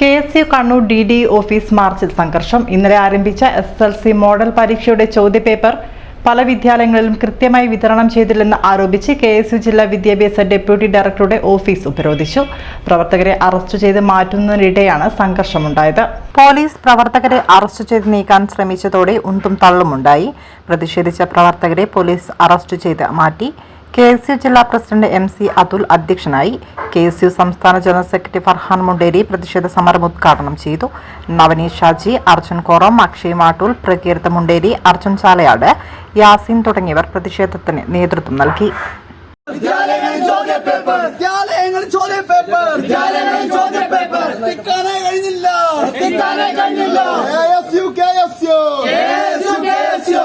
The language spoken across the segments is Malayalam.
K S U Kannur D D office മാർച്ചിൽ സംഘർഷം. ഇന്നലെ ആരംഭിച്ച എസ് എൽ സി മോഡൽ പരീക്ഷയുടെ ചോദ്യപേപ്പർ പല വിദ്യാലയങ്ങളിലും കൃത്യമായി വിതരണം ചെയ്തില്ലെന്ന് ആരോപിച്ച് കെ എസ് യു ജില്ലാ വിദ്യാഭ്യാസ ഡെപ്യൂട്ടി ഡയറക്ടറുടെ ഓഫീസ് ഉപരോധിച്ചു. പ്രവർത്തകരെ അറസ്റ്റ് ചെയ്ത് മാറ്റുന്നതിനിടെയാണ് സംഘർഷമുണ്ടായത്. പോലീസ് പ്രവർത്തകരെ അറസ്റ്റ് ചെയ്ത് നീക്കാൻ ശ്രമിച്ചതോടെ ഉന്തും തള്ളുമുണ്ടായി. പ്രതിഷേധിച്ച പ്രവർത്തകരെ പോലീസ് അറസ്റ്റ് ചെയ്ത് മാറ്റി. കെ എസ് യു ജില്ലാ പ്രസിഡന്റ് എം സി അതുൽ അധ്യക്ഷനായി കെ എസ് യു സംസ്ഥാന ജനറൽ സെക്രട്ടറി ഫർഹാൻ മുണ്ടേരി പ്രതിഷേധ സമരം ഉദ്ഘാടനം ചെയ്തു. നവനീഷ് ഷാജി അർജുൻ കോറം അക്ഷയ് മാട്ടൂൽ പ്രകീർത്ത മുണ്ടേരി അർജുൻ ചാലയാട് യാസിൻ തുടങ്ങിയവർ പ്രതിഷേധത്തിന് നേതൃത്വം നൽകി. കഴിഞ്ഞില്ല എത്തിക്കാനേ കഴിഞ്ഞില്ല K S U K S U KSU, KSU.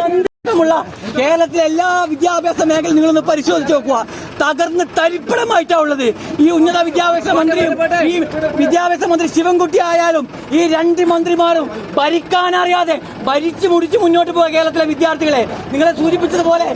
തന്ത്രമുള്ള കേരളത്തിലെ എല്ലാ വിദ്യാഭ്യാസ മേഖലയും നിങ്ങളൊന്ന് പരിശോധിച്ച് നോക്കുക. തകർന്ന് തരിപ്പണമായിട്ടാ ഉള്ളത്. ഈ ഉന്നത വിദ്യാഭ്യാസ മന്ത്രിയും ഈ വിദ്യാഭ്യാസ മന്ത്രി ശിവൻകുട്ടി ആയാലും ഈ രണ്ട് മന്ത്രിമാരും ഭരിക്കാനറിയാതെ ഭരിച്ചു മുടിച്ച് മുന്നോട്ട് പോയ കേരളത്തിലെ വിദ്യാർത്ഥികളെ നിങ്ങളെ സൂചിപ്പിച്ചതുപോലെ